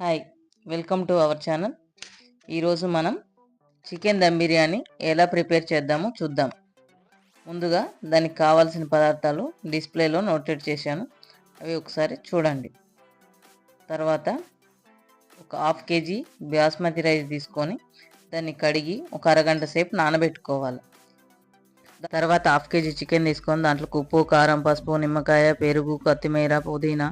Hi welcome to our channel. ఈరోజు మనం chicken dum biryani ఎలా ప్రిపేర్ చేద్దామో చూద్దాం. ముందుగా దానికి కావాల్సిన పదార్థాలు డిస్ప్లేలో నోటెడ్ చేశాను. అవి ఒకసారి చూడండి. తర్వాత ఒక హాఫ్ కేజీ బాస్మతి రైస్ తీసుకొని దాన్ని కడిగి ఒక అరగంట సేపు నానబెట్టుకోవాలి. తర్వాత హాఫ్ కేజీ చికెన్ తీసుకొని దాంట్లో ఉప్పు కారం పసుపు నిమ్మకాయ పెరుగు కొత్తిమీర పుదీనా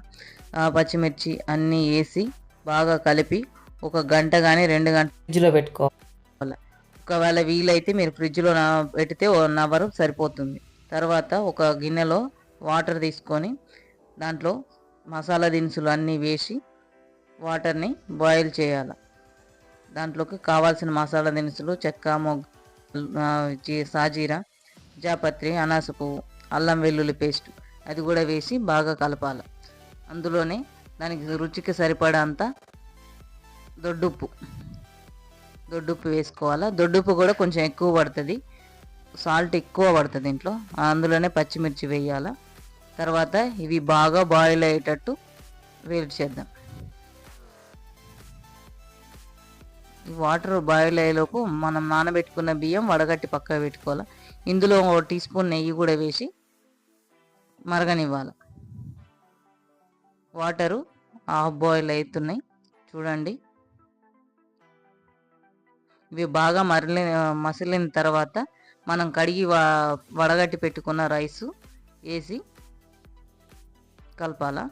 ఆ, పచ్చిమిర్చి అన్నీ వేసి బాగా కలిపి ఒక గంట కానీ రెండు గంట ఫ్రిడ్జ్లో పెట్టుకోవాలి ఒకవేళ వీలైతే మీరు ఫ్రిడ్జ్లో పెడితే వన్ అవర్ సరిపోతుంది. తర్వాత ఒక గిన్నెలో వాటర్ తీసుకొని దాంట్లో మసాలా దినుసులు అన్నీ వేసి వాటర్ని బాయిల్ చేయాలి. దాంట్లోకి కావాల్సిన మసాలా దినుసులు చెక్క జీ- సాజీరా జాపత్రి అనాస పువ్వు అల్లం వెల్లుల్లి పేస్ట్ అది కూడా వేసి బాగా కలపాలి. అందులోనే దానికి రుచికి సరిపడా అంత దొడ్డుప్పు. దొడ్డుప్పు వేసుకోవాలా? దొడ్డుప్పు కూడా కొంచెం ఎక్కువ పడుతుంది. సాల్ట్ ఎక్కువ పడుతుంది ఇంట్లో. అందులోనే పచ్చిమిర్చి వేయాలా? తర్వాత ఇవి బాగా బాయిల్ అయ్యేటట్టు వేడి చేద్దాం. ఈ వాటర్ బాయిల్ అయ్యేలోపు మనం నానబెట్టుకున్న బియ్యం వడగట్టి పక్కకు పెట్టుకోవాలి? ఇందులో ఒక టీ స్పూన్ నెయ్యి కూడా వేసి మరగనివ్వాలి? వాటరు హాఫ్ బాయిల్ అవుతున్నాయి చూడండి. ఇవి బాగా మరలి మసిలిన తర్వాత మనం కడిగి వడగట్టి పెట్టుకున్న రైస్ వేసి కలపాలా.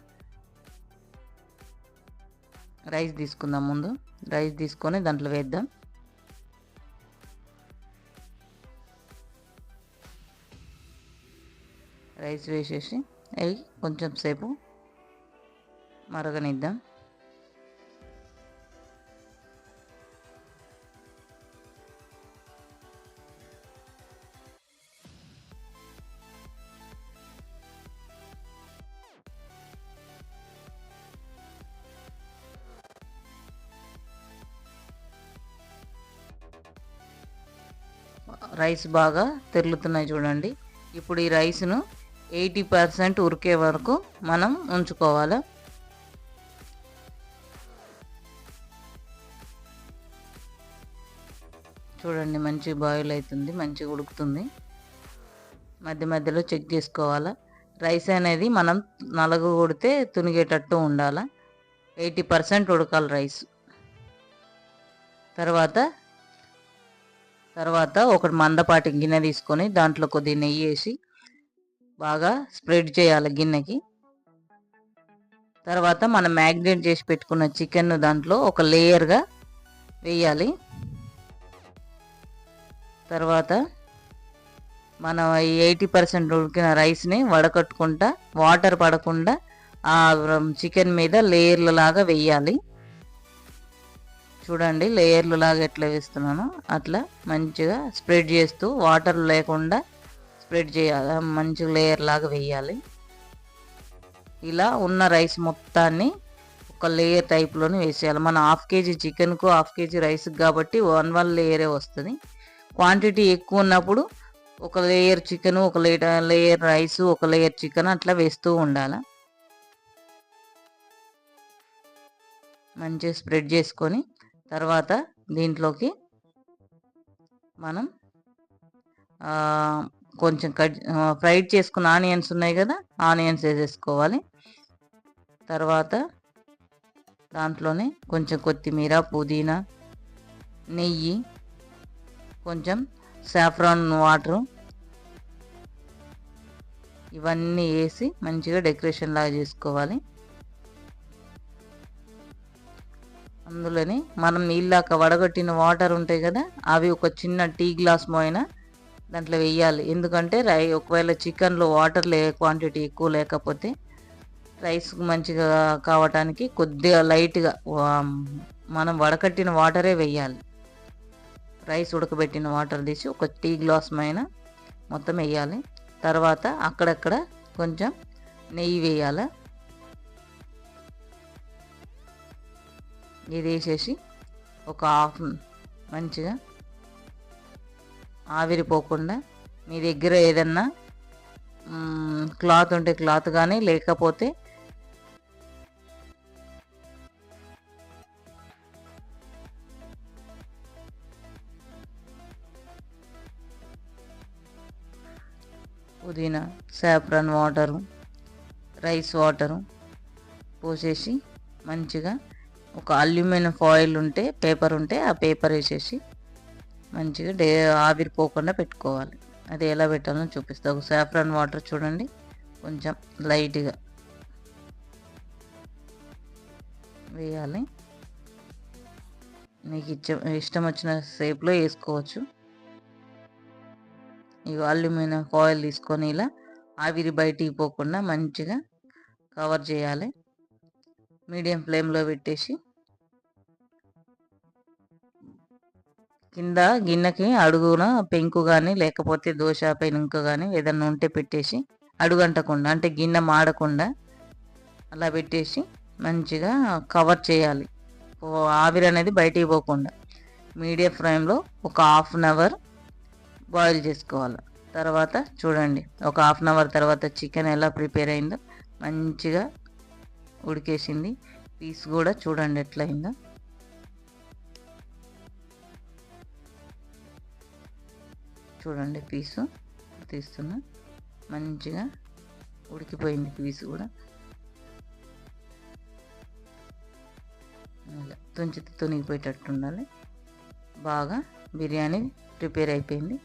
రైస్ తీసుకుందాం ముందు. రైస్ తీసుకొని దాంట్లో వేద్దాం. రైస్ వేసేసి అవి కొంచెం సేపు మరగనిద్దాం. రైస్ బాగా తెరులుతున్నాయి చూడండి. ఇప్పుడు ఈ రైస్ను ఎయిటీ పర్సెంట్ ఉరికే వరకు మనం ఉంచుకోవాలి? చూడండి మంచి బాయిల్ అవుతుంది మంచిగా ఉడుకుతుంది. మధ్య మధ్యలో చెక్ చేసుకోవాలా. రైస్ అనేది మనం నలగ కొడితే తునిగేటట్టు ఉండాలా. ఎయిటీ పర్సెంట్ ఉడకాలి రైస్ తర్వాత తర్వాత ఒక మందపాటి గిన్నె తీసుకొని దాంట్లో కొద్ది నెయ్యి వేసి బాగా స్ప్రెడ్ చేయాలి గిన్నెకి. తర్వాత మనం మ్యాగ్నేట్ చేసి పెట్టుకున్న చికెన్ దాంట్లో ఒక లేయర్గా వేయాలి. తర్వాత మనం ఎయిటీ పర్సెంట్ ఉడికిన రైస్ని వడకట్టుకుంటా వాటర్ పడకుండా ఆ చికెన్ మీద లేయర్ల లాగా వేయాలి చూడండి లేయర్లు లాగా ఎట్లా వేస్తున్నానో అట్లా మంచిగా స్ప్రెడ్ చేస్తూ వాటర్ లేకుండా స్ప్రెడ్ చేయాలి మంచిగా లేయర్ లాగా వేయాలి ఇలా ఉన్న రైస్ మొత్తాన్ని ఒక లేయర్ టైప్లోనే వేసేయాలి. మన హాఫ్ కేజీ చికెన్కు హాఫ్ కేజీ రైస్కి కాబట్టి వన్ వన్ లేయరే వస్తుంది. క్వాంటిటీ ఎక్కువ ఉన్నప్పుడు ఒక లేయర్ చికెన్ ఒక లేయర్ లేయర్ రైస్ ఒక లేయర్ చికెన్ అట్లా వేస్తూ ఉండాలి. మంచిగా స్ప్రెడ్ చేసుకొని తర్వాత దీంట్లోకి మనం కొంచెం కట్ ఫ్రైడ్ చేసుకున్న ఆనియన్స్ ఉన్నాయి కదా ఆనియన్స్ వేసేసుకోవాలి. తర్వాత దాంట్లోనే కొంచెం కొత్తిమీర పుదీనా నెయ్యి కొంచెం సాఫ్రాన్ వాటరు. ఇవన్నీ వేసి మంచిగా డెకరేషన్ లాగా చేసుకోవాలి. అందులోని మనం నీళ్ళాక వడగట్టిన వాటర్ ఉంటాయి కదా అవి ఒక చిన్న టీ గ్లాస్ మోయిన దాంట్లో వేయాలి. ఎందుకంటే రై ఒకవేళ చికెన్లో వాటర్ లే క్వాంటిటీ ఎక్కువ లేకపోతే రైస్ మంచిగా కావటానికి కొద్దిగా లైట్గా మనం వడకట్టిన వాటరే వేయాలి. రైస్ ఉడకబెట్టిన వాటర్ తీసి ఒక టీ గ్లాస్ పైన మొత్తం వేయాలి. తర్వాత అక్కడక్కడ కొంచెం నెయ్యి వేయాలి. ఇది వేసేసి ఒక హాఫ్ మంచిగా ఆవిరిపోకుండా మీ దగ్గర ఏదన్నా క్లాత్ ఉంటే క్లాత్ కానీ లేకపోతే పుదీనా సాఫ్రాన్ వాటరు రైస్ వాటరు పోసేసి మంచిగా ఒక అల్యూమినియం ఫాయిల్ ఉంటే పేపర్ ఉంటే ఆ పేపర్ వేసేసి మంచిగా డే ఆవిరిపోకుండా పెట్టుకోవాలి. అది ఎలా పెట్టాలో చూపిస్తా. ఒక సాఫ్రాన్ వాటర్ చూడండి. కొంచెం లైట్గా వేయాలి. మీకు ఇచ్చ ఇష్టం వచ్చిన షేప్లో వేసుకోవచ్చు. ఇవి అల్యూమినియం కాయిల్ తీసుకొని ఇలా ఆవిరి బయటికి పోకుండా మంచిగా కవర్ చేయాలి. మీడియం ఫ్లేమ్లో పెట్టేసి కింద గిన్నెకి అడుగున పెంకు కానీ లేకపోతే దోశ పెనుక కానీ ఏదన్నా ఉంటే పెట్టేసి అడుగంటకుండా అంటే గిన్నె మాడకుండా అలా పెట్టేసి మంచిగా కవర్ చేయాలి. ఆవిరి అనేది బయటికి పోకుండా మీడియం ఫ్లేమ్లో ఒక హాఫ్ అన్ అవర్ బాయిల్ చేసుకోవాలి. తర్వాత చూడండి ఒక హాఫ్ అన్ అవర్ తర్వాత చికెన్ ఎలా ప్రిపేర్ అయిందో మంచిగా ఉడికేసింది. పీస్ కూడా చూడండి ఎట్లయిందో చూడండి పీసు తీస్తున్నా. మంచిగా ఉడికిపోయింది పీసు కూడా. తుంచి తుంచితే తునిగిపోయేటట్టు ఉండాలి. బాగా బిర్యానీ ప్రిపేర్ అయిపోయింది.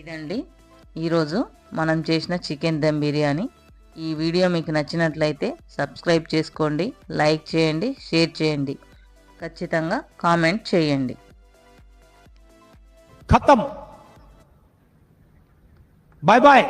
ఇదండి. ఈరోజు మనం చేసిన చికెన్ దమ్ బిర్యానీ. ఈ వీడియో మీకు నచ్చినట్లయితే సబ్స్క్రైబ్ చేసుకోండి లైక్ చేయండి షేర్ చేయండి. ఖచ్చితంగా కామెంట్ చేయండి. Bye bye